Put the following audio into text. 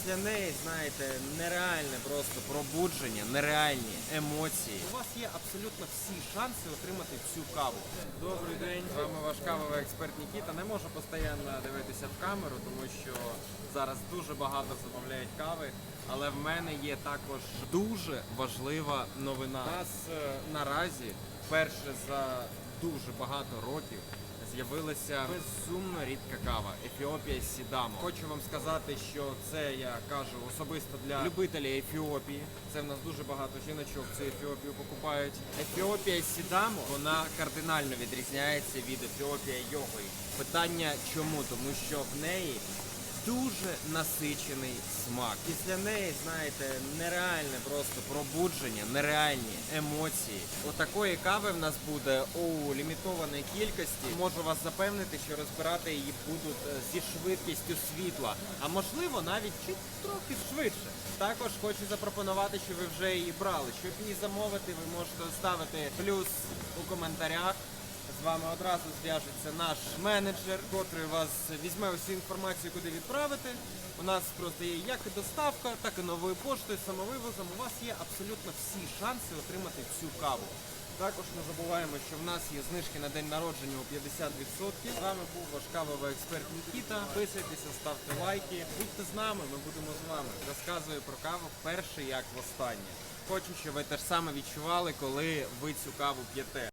Після неї, знаєте, нереальне просто пробудження, нереальні емоції. У вас є абсолютно всі шанси отримати цю каву. Добрий день, з вами ваш кавовий експерт Нікіта. Не можу постійно дивитися в камеру, тому що зараз дуже багато замовляють кави. Але в мене є також дуже важлива новина. У нас е, наразі вперше за дуже багато років з'явилася безсумно рідка кава Ефіопія Сідамо. Хочу вам сказати, що це я кажу особисто для любителів Ефіопії. Це в нас дуже багато жіночок цю Ефіопію покупають. Ефіопія Сідамо вона кардинально відрізняється від Ефіопія Йогої. Питання чому? Тому що в неї дуже насичений смак. Після неї, знаєте, нереальне просто пробудження, нереальні емоції. Отакої кави в нас буде у лімітованій кількості. Можу вас запевнити, що розбирати її будуть е, зі швидкістю світла, а можливо навіть чуть трохи швидше. Також хочу запропонувати, що ви вже її брали. Щоб її замовити, ви можете ставити плюс у коментарях. З вами одразу зв'яжеться наш менеджер, котрий вас візьме усю інформацію, куди відправити. У нас просто є як і доставка, так і новою поштою, самовивозом. У вас є абсолютно всі шанси отримати цю каву. Також не забуваємо, що в нас є знижки на день народження у 50%. З вами був ваш кавовий експерт Нікіта. Підписуйтеся, ставте лайки. Будьте з нами, ми будемо з вами. Розказую про каву вперше як востаннє. Хочу, щоб ви те ж саме відчували, коли ви цю каву п'єте.